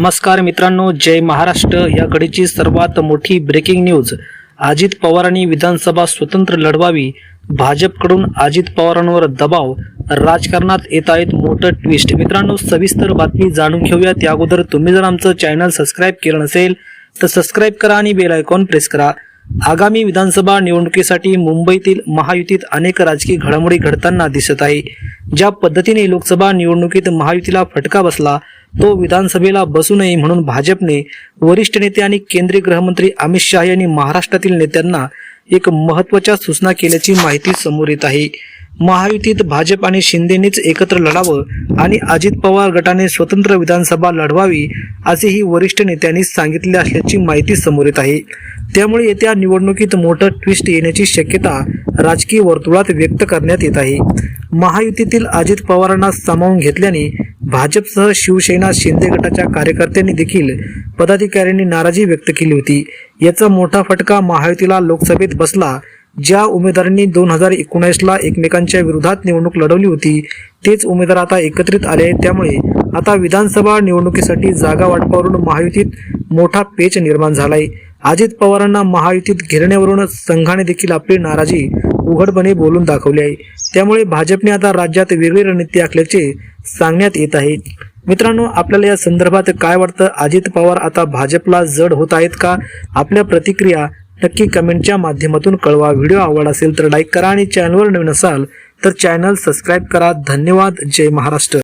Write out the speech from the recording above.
नमस्कार मित्रांनो जय महाराष्ट्र. या घडीची सर्वात मोठी ब्रेकिंग न्यूज अजित पवारांनी विधानसभा स्वतंत्र लढवावी. भाजपकडून अजित पवारांवर दबाव. राजकारणात येत आहेत मोठं ट्विस्ट मित्रांनो सविस्तर बातमी जाणून घेऊया त्या अगोदर तुम्ही जर आमचं चॅनल सबस्क्राईब केलं नसेल तर सबस्क्राईब करा आणि बेल आयकॉन प्रेस करा. आगामी विधानसभा निवडणुकीसाठी मुंबईतील महायुतीत अनेक राजकीय घडामोडी घडताना दिसत आहे. ज्या पद्धतीने लोकसभा निवडणुकीत महायुतीला फटका बसला तो विधानसभेला बसू नये म्हणून भाजपने वरिष्ठ नेते आणि केंद्रीय गृहमंत्री अमित शहा यांनी महाराष्ट्रातील नेत्यांना एक महत्त्वाच्या सूचना केल्याची माहिती समोर येत आहे. महायुतीत भाजप आणि शिंदेनेच एकत्र लढावं आणि अजित पवार गटाने स्वतंत्र विधानसभा लढवावी असेही वरिष्ठ नेत्यांनी सांगितले असल्याची माहिती समोर येत आहे. त्यामुळे येत्या निवडणुकीत मोठं ट्विस्ट येण्याची शक्यता राजकीय वर्तुळात व्यक्त करण्यात येत आहे. महायुतीतील अजित पवारांना सामावून घेतल्याने भाजपसह शिवसेना शिंदे गटाच्या कार्यकर्त्यांनी देखील पदाधिकाऱ्यांनी नाराजी व्यक्त केली होती. याचा मोठा फटका महायुतीला लोकसभेत बसला ज्या उमेदवारांनी दोन हजार एकोणीसला एकमेकांच्या विरोधात निवडणूक लढवली होती तेच उमेदवार आता एकत्रित आले आहेत. त्यामुळे आता विधानसभा निवडणुकीसाठी जागा वाटपावरून महायुतीत मोठा पेच निर्माण झालाय. अजित पवारांना महायुतीत घेरण्यावरूनच संघाने देखील आपली नाराजी उघडपणे बोलून दाखवली आहे. त्यामुळे भाजपने आता राज्यात वेगळी रणनीती आखल्याचे सांगण्यात येत आहे. मित्रांनो आपल्याला या संदर्भात काय वाटतं? अजित पवार आता भाजपला जड होत आहेत का? आपल्या प्रतिक्रिया नक्की कमेंटच्या माध्यमातून कळवा. व्हिडिओ आवड असेल तर लाईक करा आणि चॅनलवर नवीन असाल तर चॅनल सबस्क्राईब करा. धन्यवाद. जय महाराष्ट्र.